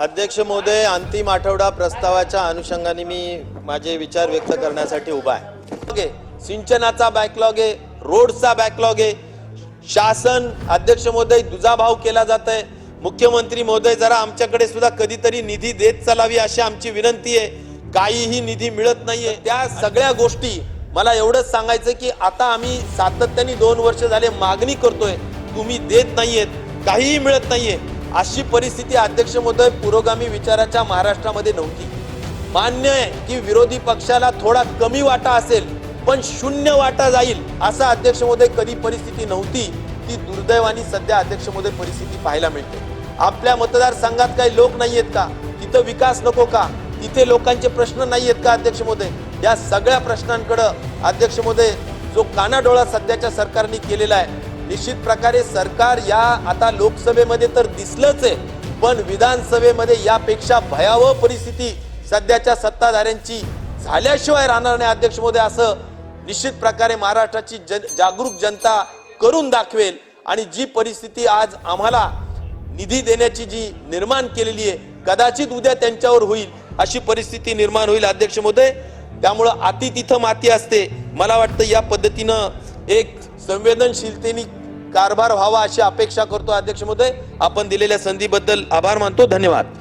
अध्यक्ष महोदय अंतिम आठवडा प्रस्तावाच्या अनुषंगाने मी माझे विचार व्यक्त करण्यासाठी उभा आहे. ओके सिंचनाचा बॅकलॉग आहे. रोडचा बॅकलॉग आहे. शासन अध्यक्ष महोदय दुजाभाव केला जात आहे मुख्यमंत्री महोदय जरा आमच्याकडे सुद्धा कधीतरी निधी देत चालावी अशी आमची विनंती आहे. काहीही निधी मिळत नाहीये. त्या सगळ्या गोष्टी मला एवढंच सांगायचं की आता आम्ही सातत्याने दोन वर्ष झाले मागणी करतोय. तुम्ही देत नाहीयेत. काहीही मिळत नाहीये. अशी परिस्थिती अध्यक्ष महोदय पुरोगामी विचाराच्या महाराष्ट्रामध्ये नव्हती. मान्य आहे की विरोधी पक्षाला थोडा कमी वाटा असेल पण शून्य वाटा जाईल असं अध्यक्ष महोदय कधी परिस्थिती नव्हती ती दुर्दैवानी सध्या अध्यक्ष महोदय परिस्थिती पाहायला मिळते. आपल्या मतदारसंघात काही लोक नाही आहेत का? तिथं विकास नको का? तिथे लोकांचे प्रश्न नाही आहेत का अध्यक्ष महोदय? या सगळ्या प्रश्नांकडं अध्यक्ष महोदय जो कानाडोळा सध्याच्या सरकारने केलेला आहे निश्चित प्रकारे सरकार या आता लोकसभेमध्ये तर दिसलंच आहे पण विधानसभेमध्ये यापेक्षा भयावह परिस्थिती सध्याच्या सत्ताधाऱ्यांची झाल्याशिवाय राहणार नाही अध्यक्ष महोदय असं निश्चित प्रकारे महाराष्ट्राची जन जागरूक जनता करून दाखवेल. आणि जी परिस्थिती आज आम्हाला निधी देण्याची जी निर्माण केलेली आहे कदाचित उद्या त्यांच्यावर होईल अशी परिस्थिती निर्माण होईल अध्यक्ष मोदय त्यामुळं अति तिथं माती असते. मला वाटतं या पद्धतीनं एक संवेदनशीलतेने कारभार व्हावा अशी अपेक्षा करतो अध्यक्ष महोदय. आपण दिलेल्या संधीबद्दल आभार मानतो. धन्यवाद.